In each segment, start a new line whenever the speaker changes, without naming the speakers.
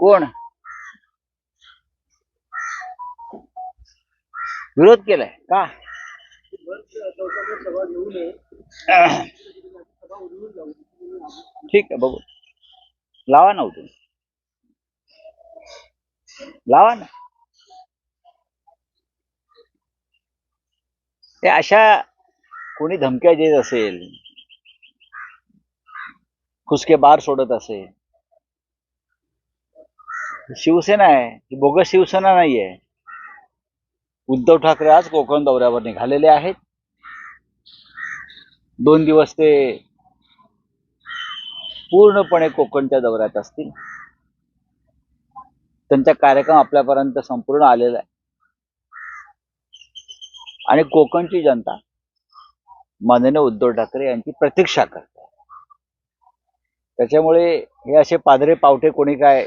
कोण? विरोध केलाय. का? ठीक आहे बघू. लावा ना उठून लावा ना. ते अशा कोणी धमक्या देत असेल फुसके बार सोडत असेल शिवसेना आहे. ही बोगस शिवसेना नाहीये. उद्धव ठाकरे आज कोकण दौऱ्यावर निघालेले आहेत. दोन दिवस ते पूर्णपणे कोकणच्या दौऱ्यात असतील. त्यांचा कार्यक्रम आपल्यापर्यंत संपूर्ण आलेला आहे. आणि कोकणची जनता माननीय उद्धव ठाकरे यांची प्रतीक्षा करते. त्याच्यामुळे हे असे पादरे पावटे कोणी काय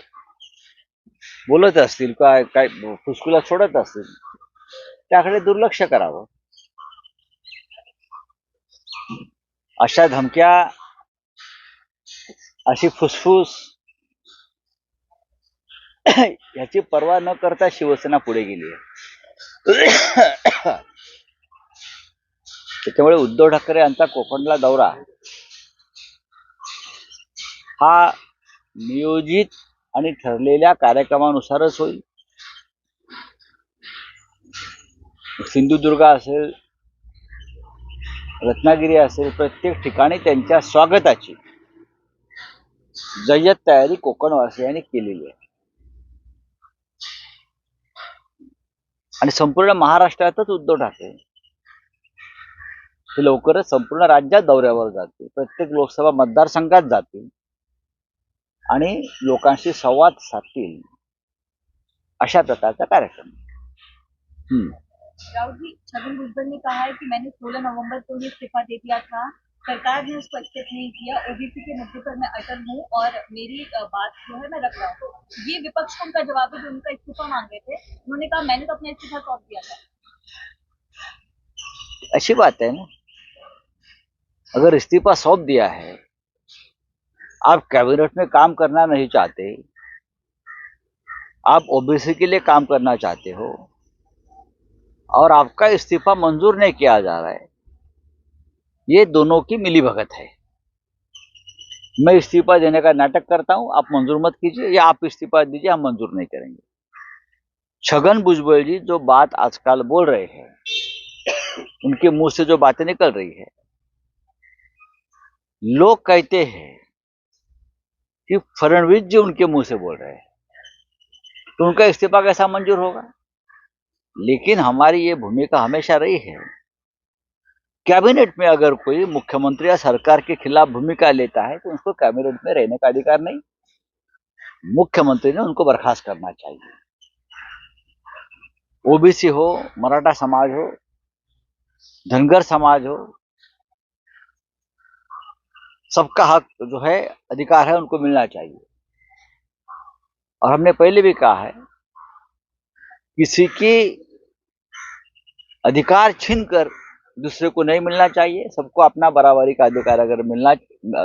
बोलत असतील काय काय फुसकुला सोडत असतील. त्याकडे दुर्लक्ष करावं. अशा धमक्या अशी फुसफुस ह्याची पर्वा न करता शिवसेना पुढे गेली आहे. त्याच्यामुळे उद्धव ठाकरे यांचा कोकणला दौरा. हा नियोजित आणि ठरलेल्या कार्यक्रमानुसारच होईल. सिंधुदुर्ग असेल रत्नागिरी असेल प्रत्येक ठिकाणी त्यांच्या स्वागताची जय्यत तयारी कोकणवासियांनी केलेली आहे. आणि संपूर्ण महाराष्ट्रातच उद्धव ठाकरे हे. लवकरच संपूर्ण राज्यात दौऱ्यावर जातील. प्रत्येक लोकसभा मतदारसंघात जातील. आणि लोकांशी संवाद साधतील अशा प्रकारचा कार्यक्रम. हम्म.
राहुल जी छगन भुजबल ने कहा है कि मैंने 16 नवंबर को ही इस्तीफा दे दिया था. सरकार ने उसको एक्सेप्ट नहीं किया. ओबीसी के मुद्दे पर मैं अटल हूँ और मेरी बात जो है मैं रख रहा हूँ. ये विपक्ष को उनका जवाब है जो उनका इस्तीफा मांग रहे थे. उन्होंने कहा मैंने तो अपना इस्तीफा सौंप दिया था.
अच्छी बात है ना? अगर इस्तीफा सौंप दिया है आप कैबिनेट में काम करना नहीं चाहते, आप ओबीसी के लिए काम करना चाहते हो, और आपका इस्तीफा मंजूर नहीं किया जा रहा है, ये दोनों की मिली भगत है। मैं इस्तीफा देने का नाटक करता हूँ, आप मंजूर मत कीजिए, या आप इस्तीफा दीजिए, हम मंजूर नहीं करेंगे। छगन भुजबल जी जो बात आजकल बोल रहे हैं, उनके मुँह से जो बातें निकल रही है, लोग कहते हैं कि फडणवीस जी उनके मुँह से बोल रहे हैं। तो उनका इस्तीफा कैसा मंजूर होगा? लेकिन हमारी ये भूमिका हमेशा रही है। कैबिनेट में अगर कोई मुख्यमंत्री या सरकार के खिलाफ भूमिका लेता है तो उसको कैबिनेट में रहने का अधिकार नहीं। मुख्यमंत्री ने उनको बर्खास्त करना चाहिए। ओबीसी हो, मराठा समाज हो, धनगर समाज हो सबका हक जो है, अधिकार है, उनको मिलना चाहिए। और हमने पहले भी कहा है, किसी की अधिकार छीन कर दूसरे को नहीं मिलना चाहिए, सबको अपना बराबरी का अधिकार अगर मिलना,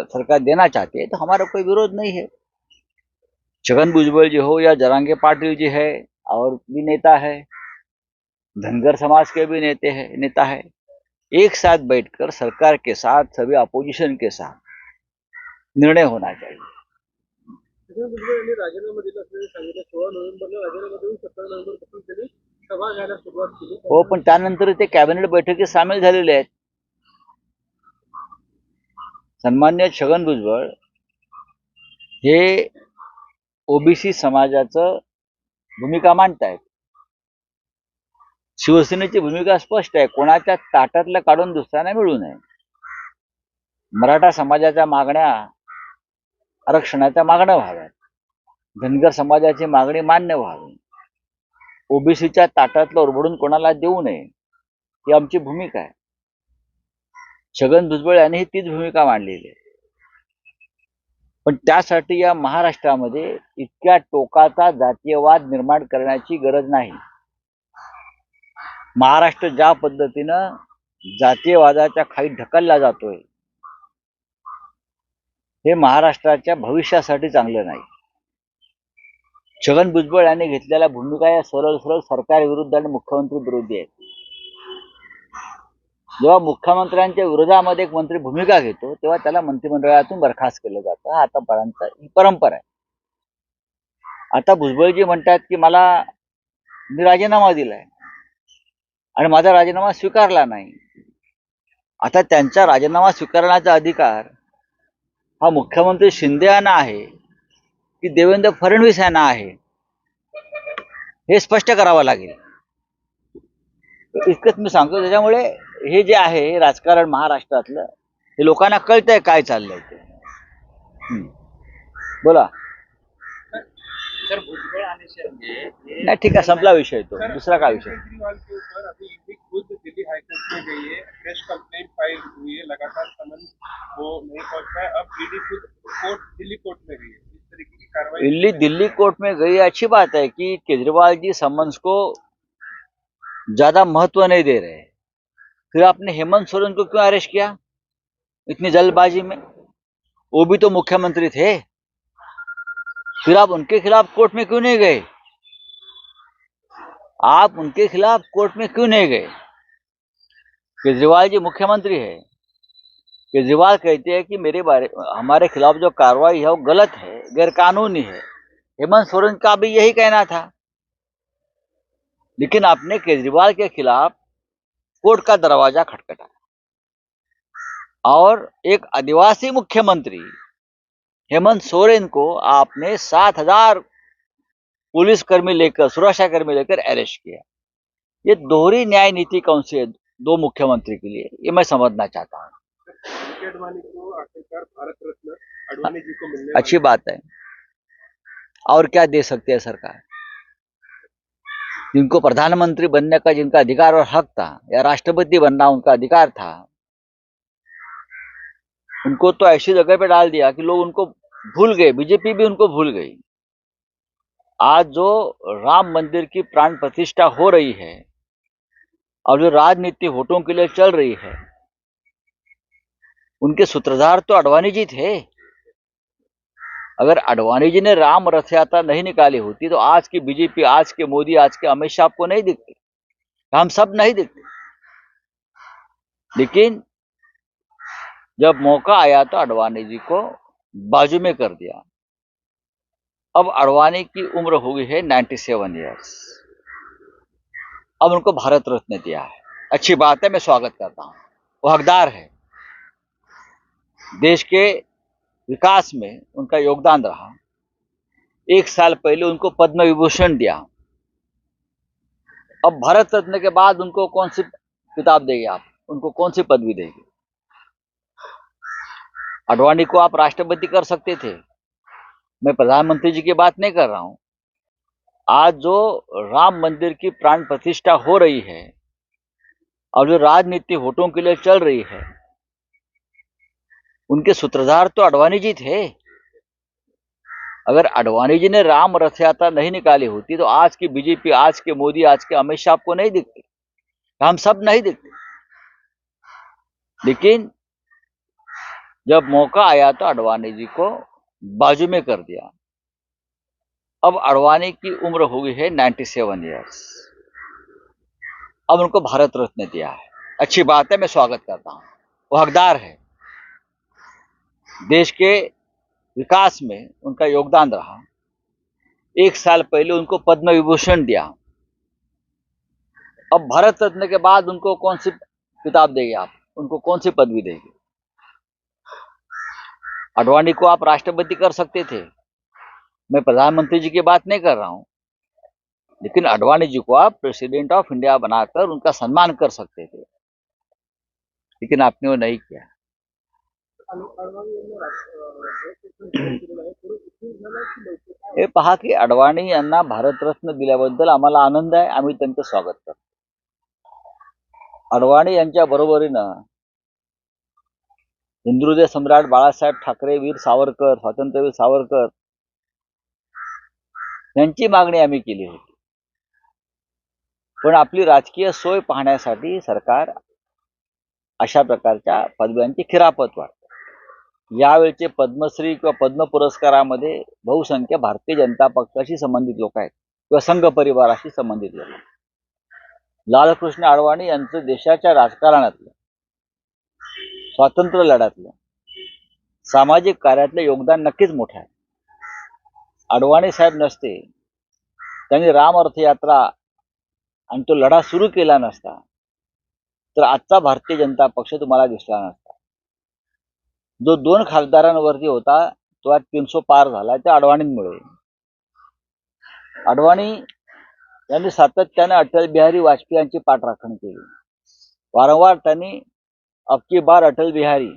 सरकार देना चाहती है तो हमारा कोई विरोध नहीं है। छगन भुजबल जी हो या जरांगे पाटिल जी है, और भी नेता है, धनगर समाज के भी नेते हैं, नेता है, एक साथ बैठकर सरकार के साथ, सभी अपोजिशन के साथ निर्णय होना चाहिए हो पण त्यानंतर ते कॅबिनेट बैठकीत सामील झालेले आहेत. सन्मान्य छगन भुजबळ हे ओबीसी समाजाचं भूमिका मांडतायत. शिवसेनेची भूमिका स्पष्ट आहे कोणाच्या ताटातलं काढून दुसऱ्यांना मिळू नये. मराठा समाजाच्या मागण्या आरक्षणाच्या मागण्या व्हाव्यात. धनगर समाजाची मागणी मान्य व्हावी. ओबीसीच्या ताटातलं ओरबडून कोणाला देऊ नये ही आमची भूमिका आहे. छगन भुजबळ यांनीही तीच भूमिका मांडलेली आहे. पण त्यासाठी या महाराष्ट्रामध्ये इतक्या टोकाचा जातीयवाद निर्माण करण्याची गरज नाही. महाराष्ट्र ज्या पद्धतीनं जातीयवादाच्या खाली ढकलला जातोय हे महाराष्ट्राच्या भविष्यासाठी चांगलं नाही. छगन भुजबळ यांनी घेतलेल्या भूमिका या सरळ सरळ सरकार विरुद्ध आणि मुख्यमंत्री विरोधी आहेत. जेव्हा मुख्यमंत्र्यांच्या विरोधामध्ये एक मंत्री भूमिका घेतो तेव्हा त्याला मंत्रिमंडळातून बरखास्त केलं जातं. हा आतापर्यंत ही परंपरा आहे. आता भुजबळजी म्हणतात की मला मी राजीनामा दिलाय आणि माझा राजीनामा स्वीकारला नाही. आता त्यांचा राजीनामा स्वीकारण्याचा अधिकार हा मुख्यमंत्री शिंदे यांना आहे की देवेंद्र फडणवीस यांना आहे हे स्पष्ट करावं लागेल. इतकंच मी सांगतो त्याच्यामुळे हे जे आहे हे राजकारण महाराष्ट्रातलं हे लोकांना कळतंय काय चाललंय ते. बोला. नाही ठीक आहे संपला विषय तो.
सर,
दुसरा काय विषय?
खुद दिल्ली हाईकोर्ट में गई है फ्रेश कंप्लेंट फ़ाइल हुई है लगातार समन वो नहीं पहुँच पाया अब ईडी खुद कोर्ट दिल्ली कोर्ट में गई है। इस तरीके की कार्रवाई
दिल्ली दिल्ली कोर्ट में गई अच्छी बात है कि केजरीवाल जी समन्स को ज़्यादा महत्व नहीं दे रहे फिर आपने हेमंत सोरेन को क्यों अरेस्ट किया? इतनी जल्दबाजी में? वो भी तो मुख्यमंत्री थे। फिर आप उनके खिलाफ कोर्ट में क्यों नहीं गए? आप उनके खिलाफ कोर्ट में क्यों नहीं गए? केजरीवाल जी मुख्यमंत्री है। केजरीवाल कहते हैं कि मेरे बारे, हमारे खिलाफ जो कार्रवाई है वो गलत है, गैरकानूनी है। हेमंत सोरेन का भी यही कहना था। लेकिन आपने केजरीवाल के खिलाफ कोर्ट का दरवाज़ा खटखटाया। और एक आदिवासी मुख्यमंत्री हेमंत सोरेन को आपने सात हज़ार पुलिसकर्मी लेकर सुरक्षा कर्मी लेकर अरेस्ट किया। ये दोहरी न्याय नीति कौन सी है? दो मुख्यमंत्री के लिए। ये मैं समझना चाहता हूँ। अच्छी बात है। और क्या दे सकते हैं सरकार? जिनको प्रधानमंत्री बनने का जिनका अधिकार और हक था या राष्ट्रपति बनना उनका अधिकार था उनको तो ऐसी जगह पे डाल दिया कि लोग उनको भूल गए। बीजेपी भी उनको भूल गई। आज जो राम मंदिर की प्राण प्रतिष्ठा हो रही है और जो राजनीति वोटों के लिए चल रही है, उनके सूत्रधार तो अडवाणी जी थे। अगर अडवाणी जी ने राम रथ यात्रा नहीं निकाली होती तो आज की बीजेपी, आज के मोदी, आज के अमित शाह आपको नहीं दिखते। हम सब नहीं दिखते। लेकिन जब मौका आया तो अडवाणी जी को बाजू में कर दिया। अब अडवाणी की उम्र हो गई है 97 सेवन ईयर्स अब उनको भारत रत्न दिया है। अच्छी बात है, मैं स्वागत करता हूँ। वो हकदार है। देश के विकास में उनका योगदान रहा। एक साल पहले उनको पद्म विभूषण दिया। अब भारत रत्न के बाद उनको कौन सी किताब देंगे आप? उनको कौन सी पदवी देंगे? अडवाणी को आप राष्ट्रपति कर सकते थे। मैं प्रधानमंत्री जी की बात नहीं कर रहा हूँ। आज जो राम मंदिर की प्राण प्रतिष्ठा हो रही है और जो राजनीति वोटों के लिए चल रही है, उनके सूत्रधार तो अडवाणी जी थे। अगर अडवाणी जी ने राम रथ यात्रा नहीं निकाली होती तो आज की बीजेपी, आज के मोदी, आज के अमित शाह आपको नहीं दिखते। हम सब नहीं दिखते। लेकिन जब मौका आया तो अडवाणी जी को बाजू में कर दिया। अब अडवाणी की उम्र हो गई है 97 सेवन ईयर्स अब उनको भारत रत्न दिया है। अच्छी बात है, मैं स्वागत करता हूँ। वो हकदार है। देश के विकास में उनका योगदान रहा। एक साल पहले उनको पद्म विभूषण दिया। अब भारत रत्न के बाद उनको कौन सी किताब देंगे आप? उनको कौन सी पदवी देंगे? अडवाणी को आप राष्ट्रपति कर सकते थे। मैं प्रधानमंत्री जी की बात नहीं कर रहा हूँ। लेकिन अडवाणी जी को आप प्रेसिडेंट ऑफ़ इंडिया बनाकर उनका सम्मान कर सकते थे। लेकिन आपने वो नहीं किया। हे पहा की अडवाणी यांना भारतरत्न दिल्याबद्दल आम्हाला आनंद आहे आम्ही त्यांचं स्वागत करतो। अडवाणी यांच्या बरोबरीनं हिंदुहृदय सम्राट बाळासाहेब ठाकरे वीर सावरकर स्वातंत्र्यवीर सावरकर यांची मागणी आम्ही केली होती. पण आपली राजकीय सोय पाहण्यासाठी सरकार अशा प्रकारच्या पदव्यांची खिरापत वाढते. यावेळचे पद्मश्री किंवा पद्म पुरस्कारामध्ये बहुसंख्य भारतीय जनता पक्षाशी संबंधित लोक आहेत किंवा संघ परिवाराशी संबंधित लोक आहेत. लालकृष्ण अडवाणी यांचं देशाच्या राजकारणातलं स्वातंत्र्य लढ्यातलं सामाजिक कार्यातलं योगदान नक्कीच मोठं आहे. अडवाणी साहेब नसते. त्यांनी राम अर्थयात्रा आणि तो लढा सुरू केला नसता. तर आजचा भारतीय जनता पक्ष तुम्हाला दिसला नसता. जो दोन खासदारांवरती होता तो आज तीनशे पार झाला त्या अडवाणींमुळे. अडवाणी यांनी सातत्याने अटल बिहारी वाजपेयी यांची पाठराखण केली. वारंवार त्यांनी अबकी बार अटल बिहारी?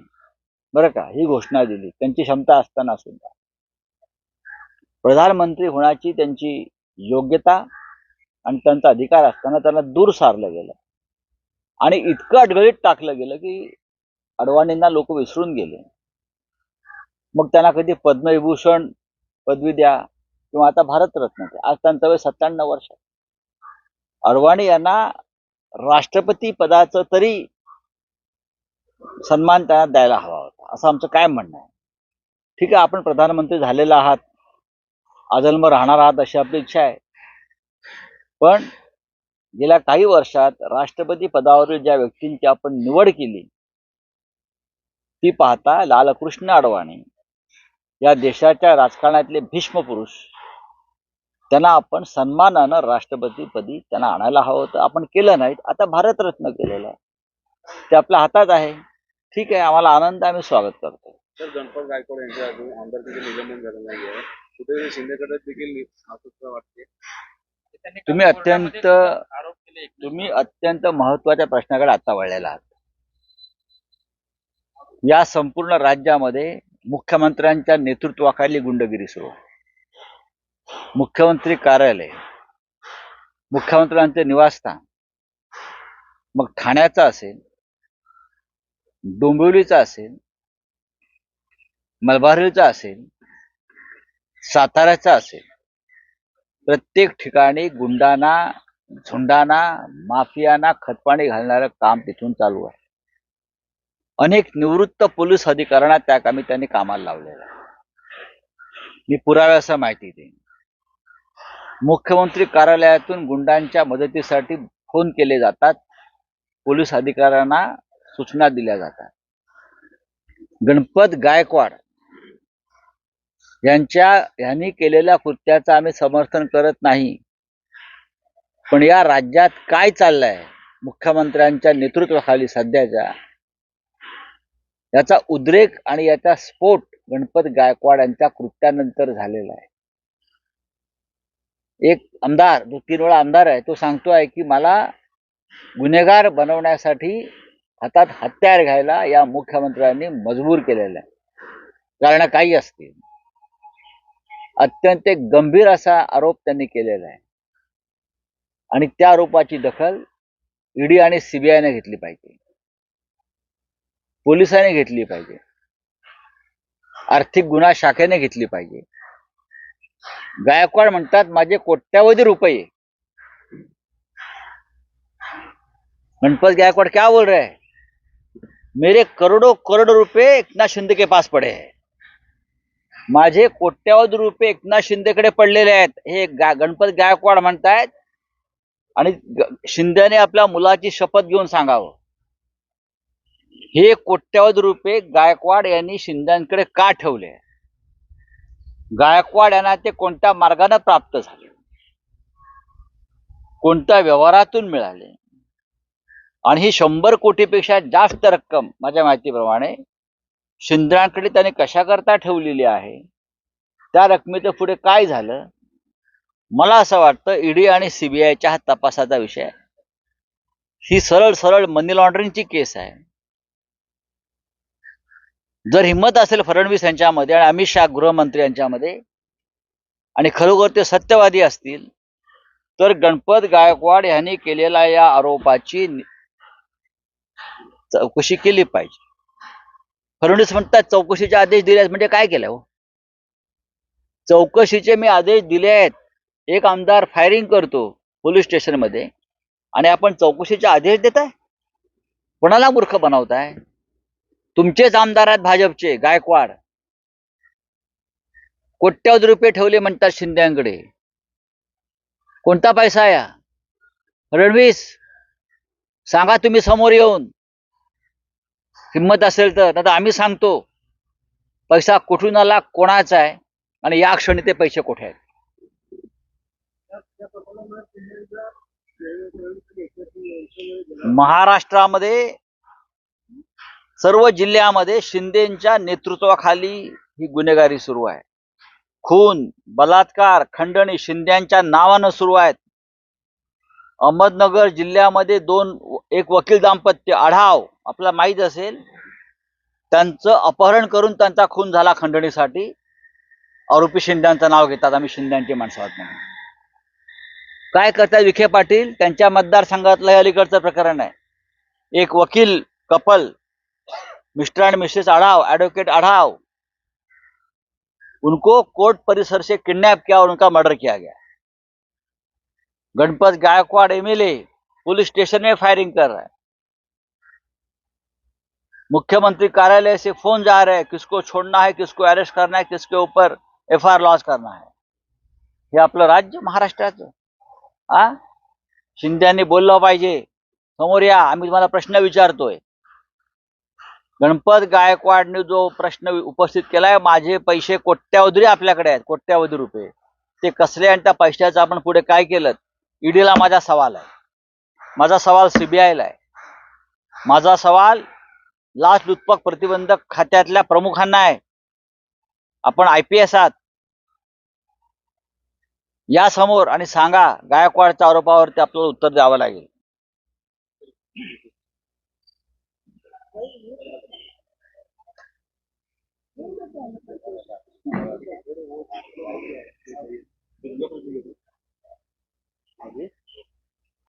बरं का ही घोषणा दिली. त्यांची क्षमता असताना सुद्धा. प्रधानमंत्री होण्याची त्यांची योग्यता आणि त्यांचा अधिकार असताना त्यांना दूर सारलं गेलं. आणि इतकं अडगळीत टाकलं गेलं की अडवाणींना लोक विसरून गेले. मग त्यांना कधी पद्मविभूषण पदवी द्या किंवा आता भारतरत्न द्या. आज त्यांचं वय सत्त्याण्णव वर्ष आहे. अडवाणी यांना राष्ट्रपती पदाचं तरी सन्मान त्यांना द्यायला हवा होता. असं आमचं काय म्हणणं आहे? ठीक आहे आपण प्रधानमंत्री झालेला आहात. आजन्म राहणार आहात अशी अपेक्षा आहे. पण गेल्या काही वर्षात राष्ट्रपती पदावरील ज्या व्यक्तींची आपण निवड केली ती पाहता लालकृष्ण अडवाणी या देशाच्या राजकारणातले भीष्म पुरुष. त्यांना आपण सन्मानानं राष्ट्रपतीपदी त्यांना आणायला हवं होतं. आपण केलं नाही आता भारतरत्न केलेलं आहे. ते आपल्या हातात आहे. ठीक आहे. आम्हाला आनंद आम्ही स्वागत करतो.
तर गणपत गायकवाड यांच्या अजून आमदारकीचे निलंबन झालं नाही आहे कुठेतरी शिंदेकडे देखील अस्वस्थता वाटते.
तुम्ही अत्यंत तुम्ही अत्यंत महत्त्वाच्या प्रश्नाकडे आता वळलेला आहात. या संपूर्ण राज्यामध्ये मुख्यमंत्र्यांच्या नेतृत्वाखाली गुंडगिरी सुरू. आहे. मुख्यमंत्री कार्यालय मुख्यमंत्र्यांचे निवासस्थान मग ठाण्याचं असेल डोंबिवलीचा असेल मलबारीचा असेल साताऱ्याचा असेल प्रत्येक ठिकाणी गुंडांना झुंडांना माफियांना खतपाणी घालणारं काम तिथून चालू आहे. अनेक निवृत्त पोलीस अधिकाऱ्यांना त्या कामी त्यांनी कामाला लावलेलं आहे. मी पुराव्यासह माहिती देईन. मुख्यमंत्री कार्यालयातून गुंडांच्या मदतीसाठी फोन केले जातात. पोलीस अधिकाऱ्यांना सूचना दिल्या जातात. गणपत गायकवाड यांच्या यांनी केलेल्या कृत्याचं आम्ही समर्थन करत नाही. पण या राज्यात काय चाललंय? मुख्यमंत्र्यांच्या नेतृत्वाखाली सध्याच्या. याचा उद्रेक आणि याचा स्फोट गणपत गायकवाड यांच्या कृत्यानंतर झालेला आहे. एक आमदार जो तीन वेळा आमदार आहे तो सांगतो आहे की मला गुन्हेगार बनवण्यासाठी हातात हत्यार घ्यायला या मुख्यमंत्र्यांनी मजबूर केलेलं आहे. कारण काही असतील. अत्यंत एक गंभीर असा आरोप त्यांनी केलेला आहे. आणि त्या आरोपाची दखल ईडी आणि सीबीआयने घेतली पाहिजे. पोलिसांनी घेतली पाहिजे. आर्थिक गुन्हा शाखेने घेतली पाहिजे. गायकवाड म्हणतात माझे कोट्यावधी रुपये. गणपत गायकवाड क्या बोल रहे हैं? मेरे करोडो करोड रुपये एकनाथ शिंदे के पास पडे हैं. माझे कोट्यावधी रुपये एकनाथ शिंदेकडे पडलेले आहेत. हे गा गणपत गायकवाड म्हणतायत. आणि शिंदेने आपल्या मुलाची शपथ घेऊन सांगावं. हे कोट्यावधी रुपये गायकवाड यांनी शिंद्यांकडे का ठेवले? गायकवाड यांना ते कोणत्या मार्गाने प्राप्त झाले? कोणत्या व्यवहारातून मिळाले? आणि ही शंभर कोटीपेक्षा जास्त रक्कम माझ्या माहितीप्रमाणे शिंद्रांकडे त्याने कशाकरता ठेवलेली आहे? त्या रकमेचं पुढे काय झालं? मला असं वाटतं ईडी आणि सीबीआयच्या हा तपासाचा विषय आहे. ही सरळ सरळ मनी लॉन्ड्रिंगची केस आहे. जर हिंमत असेल फडणवीस यांच्यामध्ये आणि अमित शहा गृहमंत्री यांच्यामध्ये आणि खरोखर ते सत्यवादी असतील तर गणपत गायकवाड यांनी केलेल्या या आरोपाची चौकशी केली पाहिजे. फडणवीस म्हणतात चौकशीचे आदेश दिले आहेत. म्हणजे काय केलं हो? चौकशीचे मी आदेश दिले आहेत. एक आमदार फायरिंग करतो पोलीस स्टेशनमध्ये आणि आपण चौकशीचे आदेश देताय? कोणाला मूर्ख बनवताय? तुमचेच आमदार आहेत भाजपचे गायकवाड. कोट्यावधी रुपये ठेवले म्हणतात शिंद्यांकडे. कोणता पैसा या रणवीस सांगा तुम्ही समोर येऊन. हिंमत असेल तर. आता आम्ही सांगतो पैसा कुठून आला कोणाचा आहे आणि या क्षणी ते पैसे कुठे आहेत? महाराष्ट्रामध्ये सर्व जिल्ह्यामध्ये शिंदेच्या नेतृत्वाखाली ही गुन्हेगारी सुरू आहे. खून बलात्कार खंडणी शिंद्यांच्या नावानं सुरू आहेत. अहमदनगर जिल्ह्यामध्ये दोन एक वकील दाम्पत्य आढाव आपला माहीत असेल त्यांचं अपहरण करून त्यांचा खून झाला खंडणीसाठी. आरोपी शिंद्यांचं नाव घेतात आम्ही शिंद्यांची माणसं आहोत म्हणून. काय करतात विखे पाटील? त्यांच्या मतदारसंघातलं हे अलीकडचं प्रकरण आहे. एक वकील couple Mr and Mrs Adhav advocate Adhav. उनको कोर्ट परिसर से किडनैप किया और उनका मर्डर किया गया. Ganpat Gaikwad MLA police station में फायरिंग कर रहा है। मुख्यमंत्री कार्यालय से फोन जा रहे हैं किसको छोड़ना है किसको अरेस्ट करना है किसके ऊपर एफ आर लॉन्च करना है। हे आपलं राज्य महाराष्ट्राचं। आ? शिंद्यांनी बोललं पाहिजे। समोर या आम्ही तुम्हाला प्रश्न विचारतोय। गणपत गायकवाडने जो प्रश्न उपस्थित केलाय माझे पैसे कोट्यावधी आपल्याकडे आहेत कोट्यावधी रुपये। ते कसले आणि त्या पैशाचं आपण पुढे काय केलं? ईडीला माझा सवाल आहे. माझा सवाल सीबीआयला आहे. माझा सवाल लाच लुचपत प्रतिबंधक खात्यातल्या प्रमुखांना आहे. आपण आय पी एस आहात. या समोर आणि सांगा गायकवाडच्या आरोपावरती आपल्याला उत्तर द्यावं लागेल. ಹಾಗೆ